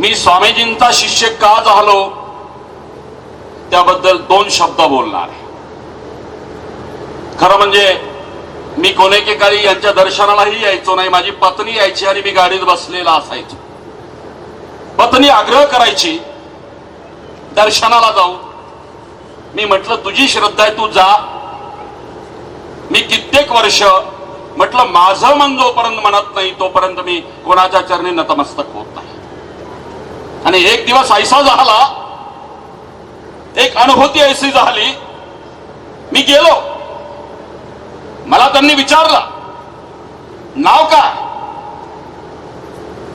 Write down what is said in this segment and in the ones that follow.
मी स्वामीजींचा शिष्य का झालो? त्याबद्दल दोन शब्द बोलणार आहे. खरं म्हणजे मी कोणेकेकारी यांच्या दर्शनालाही यायचो नाही माझी पत्नी यायची आणि मी गाडीत बसलेला असायचो. पत्नी आग्रह करायची दर्शनाला जाऊ. मी म्हटलं तुझी श्रद्धा आहे तू जा. मी कित्येक वर्ष म्हटलं माझं मन जोपर्यंत म्हणत नाही तोपर्यंत मी कोणाच्या चरणी नतमस्तक होत आणि एक दिवस ऐसा झाला एक अनुभूती ऐसी झाली. मी गेलो. मला त्यांनी विचारलं नाव काय?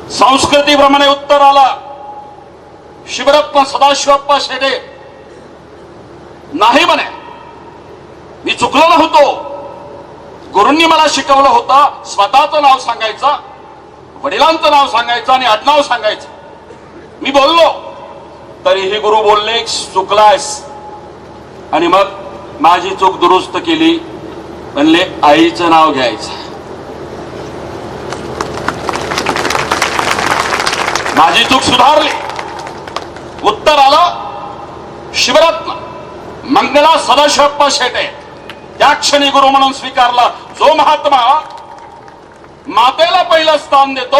संस्कृतीप्रमाणे उत्तर आला शिवरप्पा सदाशिवप्पा शेडे नाही म्हणे. मी चुकलो नव्हतो. गुरूंनी मला शिकवलं होतं स्वतःचं नाव सांगायचं वडिलांचं नाव सांगायचं आणि आडनाव सांगायचं. मी बोललो तरीही गुरु बोलले चुकलायस. आणि मग माझी चूक दुरुस्त केली. म्हणले आईचं नाव घ्यायचं. माझी चूक सुधारली. उत्तर आलं शिवरत्न मंगला सदाशिवप्पा शेटे त्या क्षणी गुरु म्हणून स्वीकारला जो महात्मा मातेला पहिलं स्थान देतो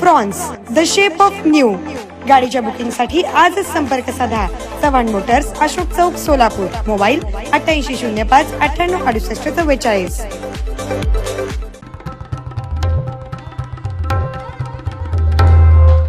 Fronx the shape of new. गाडीच्या बुकिंगसाठी आजच संपर्क साधा. चव्हाण मोटर्स अशोक चौक सोलापूर. मोबाईल अठ्ठ्याऐंशी शून्य पाच अठ्ठ्याण्णव अडुसष्ट चव्वेचाळीस.